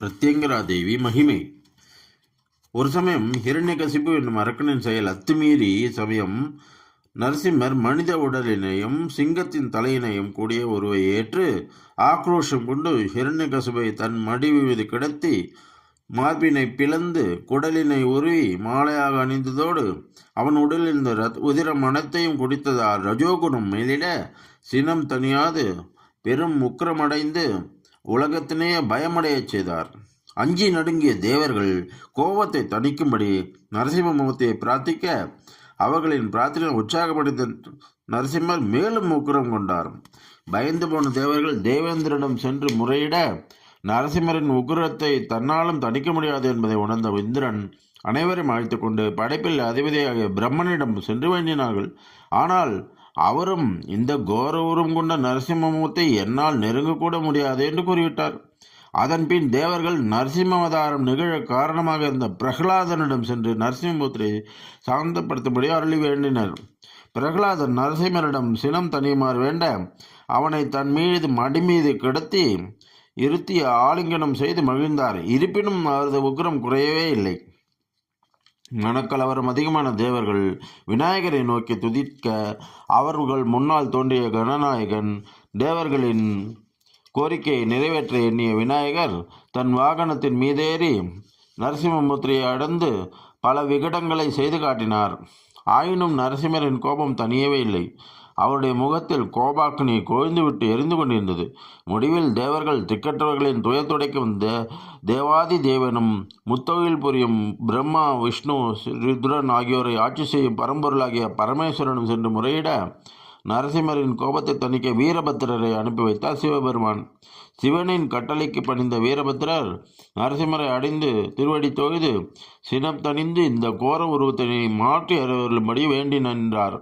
பிரத்யங்கரா தேவி மகிமை. ஒரு சமயம் ஹிரண்யகசிப்பு என்னும் அரக்கனின் செயல் அத்துமீறி சமயம் நரசிம்மர் மனித உடலினையும் சிங்கத்தின் தலையினையும் கூடிய ஒருவை ஏற்று ஆக்ரோஷம் கொண்டு ஹிரண்யகசிபை தன் மடி மீது கிடத்தி மார்பினை பிளந்து குடலினை உருவி மாலையாக அணிந்ததோடு அவன் உடலில் இருந்த ரத் உதிரம் மனத்தையும் குடித்ததால் ரஜோகுணம் மேலிட சினம் தனியாது பெரும் உக்கிரமடைந்து உலகத்தினே பயமடையச் செய்தார். அஞ்சி நடுங்கிய தேவர்கள் கோபத்தை தணிக்கும்படி நரசிம்மமூர்த்தியை பிரார்த்திக்க அவர்களின் பிரார்த்தனை உற்சாகப்படுத்த நரசிம்மர் மேலும் உக்கிரம் கொண்டார். பயந்து போன தேவர்கள் தேவேந்திரனிடம் சென்று முறையிட நரசிம்மரின் உக்கிரத்தை தன்னாலும் தணிக்க முடியாது என்பதை உணர்ந்த இந்திரன் அனைவரையும் அழைத்து கொண்டு படைப்பில் அதிபதியாக பிரம்மனிடம் சென்று வேண்டினார்கள். ஆனால் அவரும் இந்த கோர கொண்ட நரசிம்மமூர்த்தி என்னால் நெருங்கக்கூட முடியாது என்று கூறிவிட்டார். அதன்பின் தேவர்கள் நரசிம்ம அவதாரம் நிகழ காரணமாக இருந்த பிரகலாதனிடம் சென்று நரசிம்மபுத்திரை சாந்தப்படுத்தும்படி அருளி வேண்டினர். பிரகலாதன் நரசிம்மரிடம் சினம் தனியுமாறு வேண்ட அவனை தன் மீது மடி மீது கிடத்தி இருத்தி ஆலிங்கனம் செய்து மகிழ்ந்தார். இருப்பினும் அவரது உக்ரம் குறையவே இல்லை. மனக்கலவரம் அதிகமான தேவர்கள் விநாயகரை நோக்கி துதிக்க அவர்கள் முன்னால் தோன்றிய கணநாயகன் தேவர்களின் கோரிக்கையை நிறைவேற்ற எண்ணிய விநாயகர் தன் வாகனத்தின் மீதேறி நரசிம்மமூர்த்தியை அடைந்து பல விகடங்களை செய்து காட்டினார். ஆயினும் நரசிம்மரின் கோபம் தனியவே இல்லை. அவருடைய முகத்தில் கோபாக்னி கொழுந்துவிட்டு எரிந்து கொண்டிருந்தது. முடிவில் தேவர்கள் திக்கற்றவர்களின் துயர் துடைக்கும் தே தேவாதி தேவனும் முத்தொழில் புரியும் பிரம்மா விஷ்ணு ருத்ரன் ஆகியோரை ஆட்சி செய்யும் பரம்பொருளாகிய பரமேஸ்வரனும் சென்று முறையிட நரசிம்மரின் கோபத்தை தணிக்க வீரபத்திரரை அனுப்பி வைத்தார் சிவபெருமான். சிவனின் கட்டளைக்கு பணிந்த வீரபத்திரர் நரசிம்மரை அடைந்து திருவடி தொகுது சினம் தணிந்து இந்த கோர உருவத்தினை மாற்றி அறிவரும்படி வேண்டி நின்றார்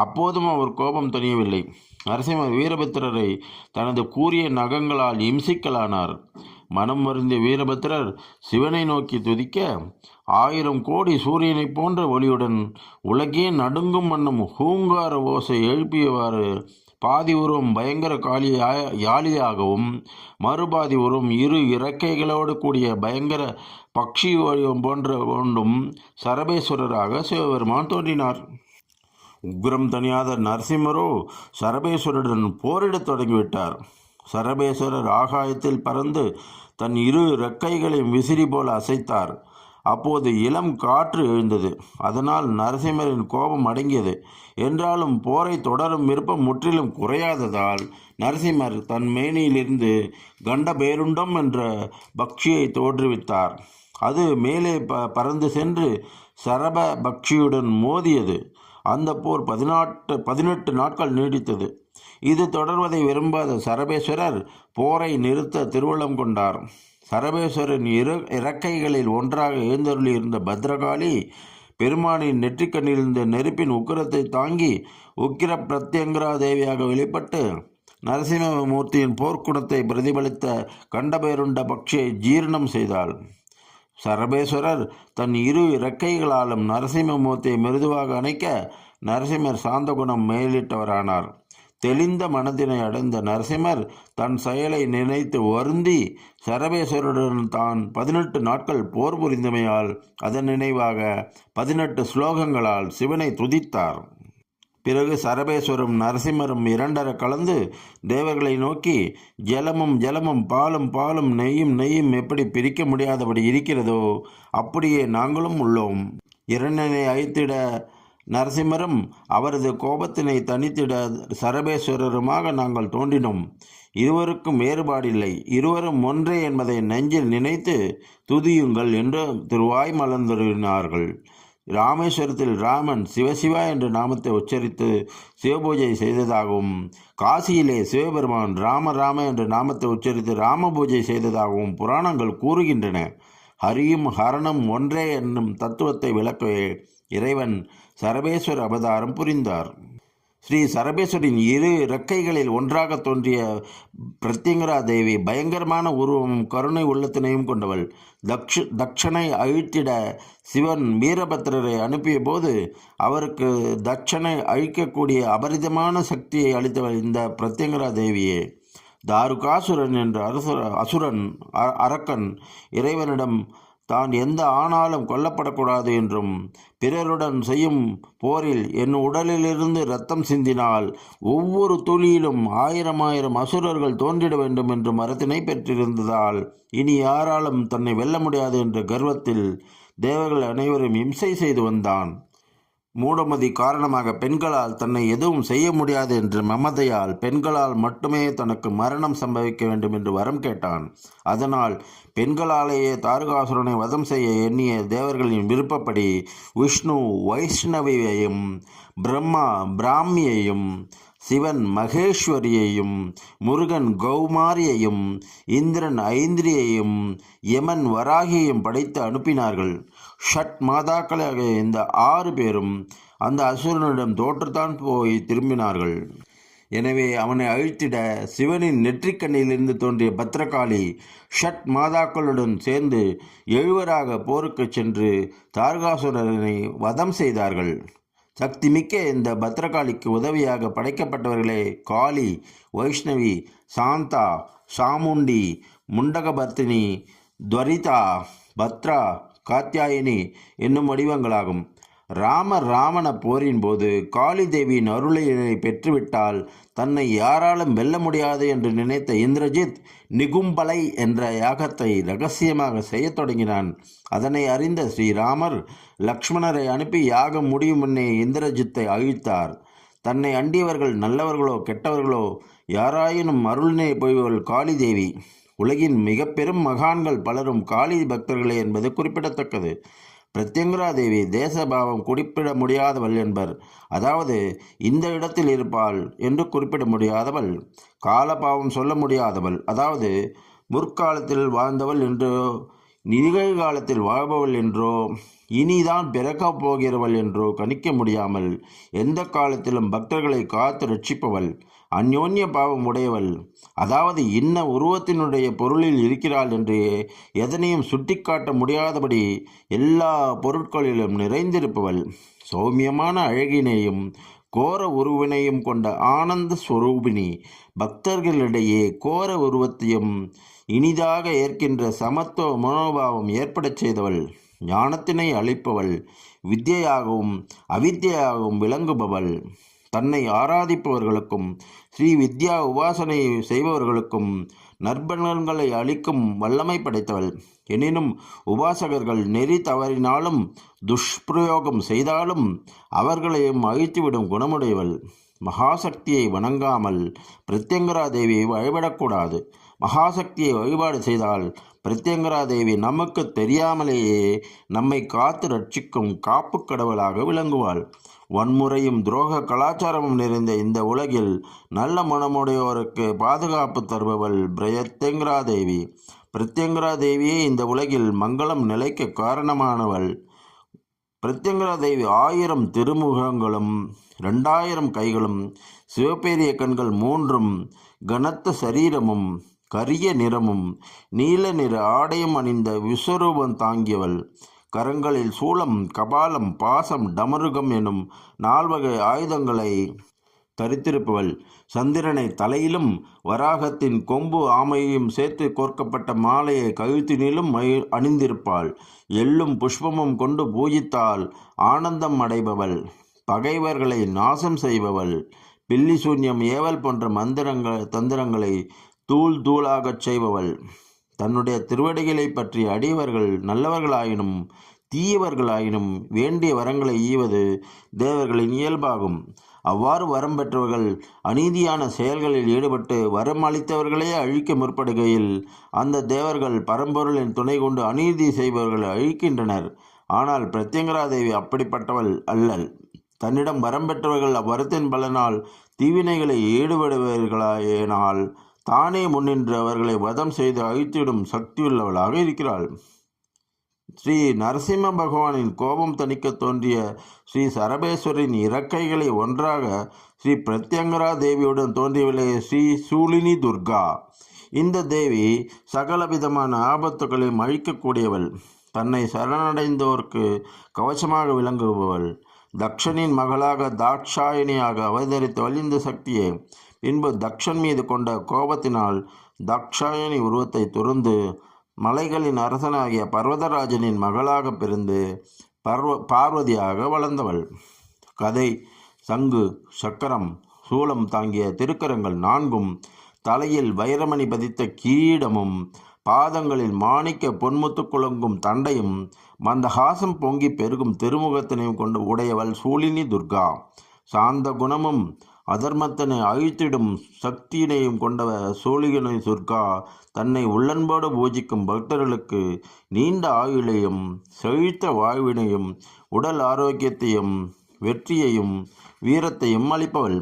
அப்போதும் அவர் கோபம் தணியவில்லை நரசிம்ம வீரபத்திரரை தனது கூரிய நகங்களால் இம்சிக்கலானார். மனம் வருந்திய வீரபத்திரர் சிவனை நோக்கி துதிக்க ஆயிரம் கோடி சூரியனைப் போன்ற ஒளியுடன் உலகே நடுங்கும் வண்ணம் ஹூங்கார ஓசை எழுப்பியவாறு பாதி உருவம் பயங்கர காளியா யாழியாகவும் மறுபாதி உருவம் இரு இறக்கைகளோடு கூடிய பயங்கர பக்ஷி வடிவம் போன்ற ஒன்றும் சரபேஸ்வரராக சிவபெருமான் தோன்றினார். உக்ரம் தனியாத நரசிம்மரோ சரபேஸ்வரருடன் போரிடத் தொடங்கிவிட்டார். சரபேஸ்வரர் ஆகாயத்தில் பறந்து தன் இரு இறக்கைகளையும் விசிறி போல அசைத்தார். அப்போது இளம் காற்று எழுந்தது. அதனால் நரசிம்மரின் கோபம் அடங்கியது. என்றாலும் போரை தொடரும் விருப்பம் முற்றிலும் குறையாததால் நரசிம்மர் தன் மேனியிலிருந்து கண்ட பேருண்டம் என்ற பக்ஷியை தோற்றுவித்தார். அது மேலே ப பறந்து சென்று சரப பக்ஷியுடன் மோதியது. அந்த போர் பதினாட்டு பதினெட்டு நாட்கள் நீடித்தது. இது தொடர்வதை விரும்பாத சரபேஸ்வரர் போரை நிறுத்த திருவள்ளம் கொண்டார். சரபேஸ்வரன் இரு இறக்கைகளில் ஒன்றாக எழுந்தருளியிருந்த பத்ரகாளி பெருமானின் நெற்றிக்கண்ணிலிருந்த நெருப்பின் உக்கிரத்தை தாங்கி உக்கிர பிரத்யங்கரா தேவியாக வெளிப்பட்டு நரசிம்மமூர்த்தியின் போர்க்குணத்தை பிரதிபலித்த கண்டபேருண்ட பக்ஷியை ஜீரணம் செய்தாள். சரபேஸ்வரர் தன் இரு இறக்கைகளாலும் நரசிம்மமூர்த்தியை மிருதுவாக அணைக்க நரசிம்மர் சாந்த குணம் மேலிட்டவரானார். தெளிந்த மனதினை அடைந்த நரசிம்மர் தன் செயலை நினைத்து வருந்தி சரபேஸ்வருடன் தான் பதினெட்டு நாட்கள் போர் புரிந்தமையால் அதன் நினைவாக பதினெட்டு ஸ்லோகங்களால் சிவனை துதித்தார். பிறகு சரபேஸ்வரும் நரசிம்மரும் இரண்டர கலந்து தேவர்களை நோக்கி ஜலமும் ஜலமும் பாலும் பாலும் நெய்யும் நெய்யும் எப்படி பிரிக்க முடியாதபடி இருக்கிறதோ அப்படியே நாங்களும் உள்ளோம். இரண்டனை அழித்திட நரசிம்மரும் அவரது கோபத்தினை தனித்திட சரபேஸ்வரருமாக நாங்கள் தோன்றினோம். இருவருக்கும் வேறுபாடில்லை. இருவரும் ஒன்றே என்பதை நெஞ்சில் நினைத்து துதியுங்கள் என்று திருவாய் மலர்ந்தருளினார்கள். ராமேஸ்வரத்தில் ராமன் சிவசிவா என்ற நாமத்தை உச்சரித்து சிவபூஜை செய்ததாகவும் காசியிலே சிவபெருமான் ராம ராம என்ற நாமத்தை உச்சரித்து ராம பூஜை செய்ததாகவும் புராணங்கள் கூறுகின்றன. ஹரியும் ஹரணம் ஒன்றே என்னும் தத்துவத்தை விளக்கவே இறைவன் சரபேஸ்வர அவதாரம் புரிந்தார். ஸ்ரீ சரபேஸ்வரின் இரு இறக்கைகளில் ஒன்றாக தோன்றிய பிரத்யங்கரா தேவி பயங்கரமான உருவமும் கருணை உள்ளத்தினையும் கொண்டவள். தக்ஷ தக்ஷனை அழித்திட சிவன் வீரபத்திரரை அனுப்பிய போது அவருக்கு தட்சனை அழிக்கக்கூடிய அபரிதமான சக்தியை அளித்தவள் இந்த பிரத்யங்கரா தேவியே தாருகாசுரன் என்ற அரசு அசுரன் அ- அரக்கன் இறைவனிடம் தான் எந்த ஆணாலும் கொல்லப்படக்கூடாது என்றும் பிறருடன் செய்யும் போரில் என் உடலிலிருந்து இரத்தம் சிந்தினால் ஒவ்வொரு துளியிலும் ஆயிரம் ஆயிரம் அசுரர்கள் தோன்றிட வேண்டும் என்று மரத்தினை பெற்றிருந்ததால் இனி யாராலும் தன்னை வெல்ல முடியாது என்ற கர்வத்தில் தேவர்கள் அனைவரும் இம்சை செய்து வந்தான். மூடமதி காரணமாக பெண்களால் தன்னை எதுவும் செய்ய முடியாது என்று மமதையால் பெண்களால் மட்டுமே தனக்கு மரணம் சம்பவிக்க வேண்டும் என்று வரம் கேட்டான். அதனால் பெண்களாலேயே தாரகாசுரனை வதம் செய்ய எண்ணிய தேவர்களின் விருப்பப்படி விஷ்ணு வைஷ்ணவியையும் பிரம்மா பிராமியையும் சிவன் மகேஸ்வரியையும் முருகன் கௌமாரியையும் இந்திரன் ஐந்திரியையும் யமன் வராகியையும் படைத்து அனுப்பினார்கள். ஷட் மாதாக்களாக இந்த ஆறு பேரும் அந்த அசுரனிடம் தோற்றுத்தான் போய் திரும்பினார்கள். எனவே அவனை அழித்திட சிவனின் நெற்றிக்கண்ணிலிருந்து தோன்றிய பத்ரகாளி ஷட் மாதாக்களுடன் சேர்ந்து எழுவராக போருக்குச் சென்று தார்காசுரனை வதம் செய்தார்கள். சக்திமிக்க இந்த பத்ரகாளிக்கு உதவியாக படைக்கப்பட்டவர்களே காளி வைஷ்ணவி சாந்தா சாமுண்டி முண்டகபர்த்தினி துவரிதா பத்ரா காத்தியாயினி என்னும் வடிவங்களாகும். ராம ராவண போரின் போது காளி தேவியின் அருளையினை பெற்றுவிட்டால் தன்னை யாராலும் வெல்ல முடியாது என்று நினைத்த இந்திரஜித் நிகும்பலை என்ற யாகத்தை ரகசியமாக செய்யத் தொடங்கினான். அதனை அறிந்த ஸ்ரீராமர் லக்ஷ்மணரை அனுப்பி யாகம் முடியும் முன்னே இந்திரஜித்தை அழித்தார். தன்னை அண்டியவர்கள் நல்லவர்களோ கெட்டவர்களோ யாராயினும் அருளினை பொய்வள் காளி தேவி உலகின் மிக பெரும் மகான்கள் பலரும் காளி பக்தர்களே என்பது குறிப்பிடத்தக்கது. பிரத்யங்கரா தேவி தேசபாவம் குறிப்பிட முடியாதவள் என்பர். அதாவது இந்த இடத்தில் இருப்பாள் என்று குறிப்பிட முடியாதவள் காலபாவம் சொல்ல முடியாதவள் அதாவது முற்காலத்தில் வாழ்ந்தவள் என்றோ நிகழ்காலத்தில் வாழ்பவள் என்றோ இனிதான் பிறக்கப் போகிறவள் என்றோ கணிக்க முடியாமல் எந்த காலத்திலும் பக்தர்களை காத்து ரட்சிப்பவள். அந்யோன்ய பாவம் உடையவள். அதாவது இன்ன உருவத்தினுடைய பொருளில் இருக்கிறாள் என்று எதனையும் சுட்டிக்காட்ட முடியாதபடி எல்லா பொருட்களிலும் நிறைந்திருப்பவள். சௌமியமான அழகினையும் கோர உருவினையும் கொண்ட ஆனந்த ஸ்வரூபிணி பக்தர்களிடையே கோர உருவத்தையும் இனிதாக ஏற்கின்ற சமத்துவ மனோபாவம் ஏற்படச் செய்தவள். ஞானத்தினை அளிப்பவள். வித்தியாகவும் அவித்தியாகவும் விளங்குபவள். தன்னை ஆராதிப்பவர்களுக்கும் ஸ்ரீ வித்யா உபாசனை செய்பவர்களுக்கும் நற்பலன்களை அளிக்கும் வல்லமை படைத்தவள். எனினும் உபாசகர்கள் நெறி தவறினாலும் துஷ்பிரயோகம் செய்தாலும் அவர்களையும் அழித்துவிடும் குணமுடையவள். மகாசக்தியை வணங்காமல் பிரத்யங்கரா தேவியை வழிபடக்கூடாது. மகாசக்தியை வழிபாடு செய்தால் பிரத்யங்கரா தேவி நமக்கு தெரியாமலேயே நம்மை காத்து ரட்சிக்கும் காப்பு கடவுளாக விளங்குவாள். வன்முறையும் துரோக கலாச்சாரமும் நிறைந்த இந்த உலகில் நல்ல மனமுடையோருக்கு பாதுகாப்பு தருபவள் பிரத்யங்கரா தேவி. பிரத்யங்கரா தேவியே இந்த உலகில் மங்களம் நிலைக்க காரணமானவள். பிரத்யங்கரா தேவி ஆயிரம் திருமுகங்களும் ரெண்டாயிரம் கைகளும் சிவப்பேரிய கண்கள் மூன்றும் கனத்த சரீரமும் கரிய நிறமும் நீல நிற ஆடையும் அணிந்த விஸ்வரூபம் தாங்கியவள். கரங்களில் சூளம் கபாலம் பாசம் டமருகம் எனும் நால்வகை ஆயுதங்களை தரித்திருப்பவள். சந்திரனை தலையிலும் வராகத்தின் கொம்பு ஆமையையும் சேர்த்து கோர்க்கப்பட்ட மாலையை கழுத்தினிலும் அணிந்திருப்பாள். எள்ளும் புஷ்பமும் கொண்டு பூஜித்தால் ஆனந்தம் அடைபவள். பகைவர்களை நாசம் செய்பவள். பில்லி சூன்யம் ஏவல் போன்ற மந்திரங்கள் தந்திரங்களை தூள் தூளாகச் செய்பவள். தன்னுடைய திருவடிகளை பற்றி அடியவர்கள் நல்லவர்களாயினும் தீயவர்களாயினும் வேண்டிய வரங்களை ஈவது தேவர்களின் இயல்பாகும். அவ்வாறு வரம் பெற்றவர்கள் அநீதியான செயல்களில் ஈடுபட்டு வரம் அளித்தவர்களையே அழிக்க முற்படுகையில் அந்த தேவர்கள் பரம்பொருளின் துணை கொண்டு அநீதி செய்பவர்களை அழிக்கின்றனர். ஆனால் பிரத்யங்கரா தேவி அப்படிப்பட்டவள் அல்லல் தன்னிடம் வரம் பெற்றவர்கள் அவ்வரத்தின் பலனால் தீவினைகளை ஈடுபடுவர்களாயினால் தானே முன்னின்று அவர்களை வதம் செய்து அழித்திடும் சக்தியுள்ளவளாக இருக்கிறாள். ஸ்ரீ நரசிம்ம பகவானின் கோபம் தணிக்க தோன்றிய ஸ்ரீ சரபேஸ்வரின் இறக்கைகளை ஒன்றாக ஸ்ரீ பிரத்யங்கரா தேவியுடன் தோன்றியவளே ஸ்ரீ சூலினி துர்கா. இந்த தேவி சகல விதமான ஆபத்துகளையும் அழிக்கக்கூடியவள் தன்னை சரணடைந்தோர்க்கு கவசமாக விளங்குபவள். தக்ஷனின் மகளாக தாட்சாயணியாக அவதரித்த வழிந்த சக்தியே பின்பு தக்ஷன் மீது கொண்ட கோபத்தினால் தக்ஷாயணி உருவத்தை துறந்து மலைகளின் அரசனாகிய பர்வதராஜனின் மகளாக பிறந்து பர்வ பார்வதியாக வளர்ந்தவள். கதை சங்கு சக்கரம் சூலம் தாங்கிய திருக்கரங்கள் நான்கும் தலையில் வைரமணி பதித்த கிரீடமும் பாதங்களில் மாணிக்க பொன்முத்து குலங்கும் தண்டையும் மந்தஹாசம் பொங்கி பெருகும் திருமுகத்தினையும் கொண்டு உடையவள் சூழினி துர்கா. சாந்த குணமும் அதர்மத்தனை அழித்திடும் சக்தியினையும் கொண்டவ சோழிகனை துர்கா தன்னை உள்ளன்போடு பூஜிக்கும் பக்தர்களுக்கு நீண்ட ஆயுளையும் செழித்த வாழ்வினையும் உடல் ஆரோக்கியத்தையும் வெற்றியையும் வீரத்தையும் அளிப்பவள்.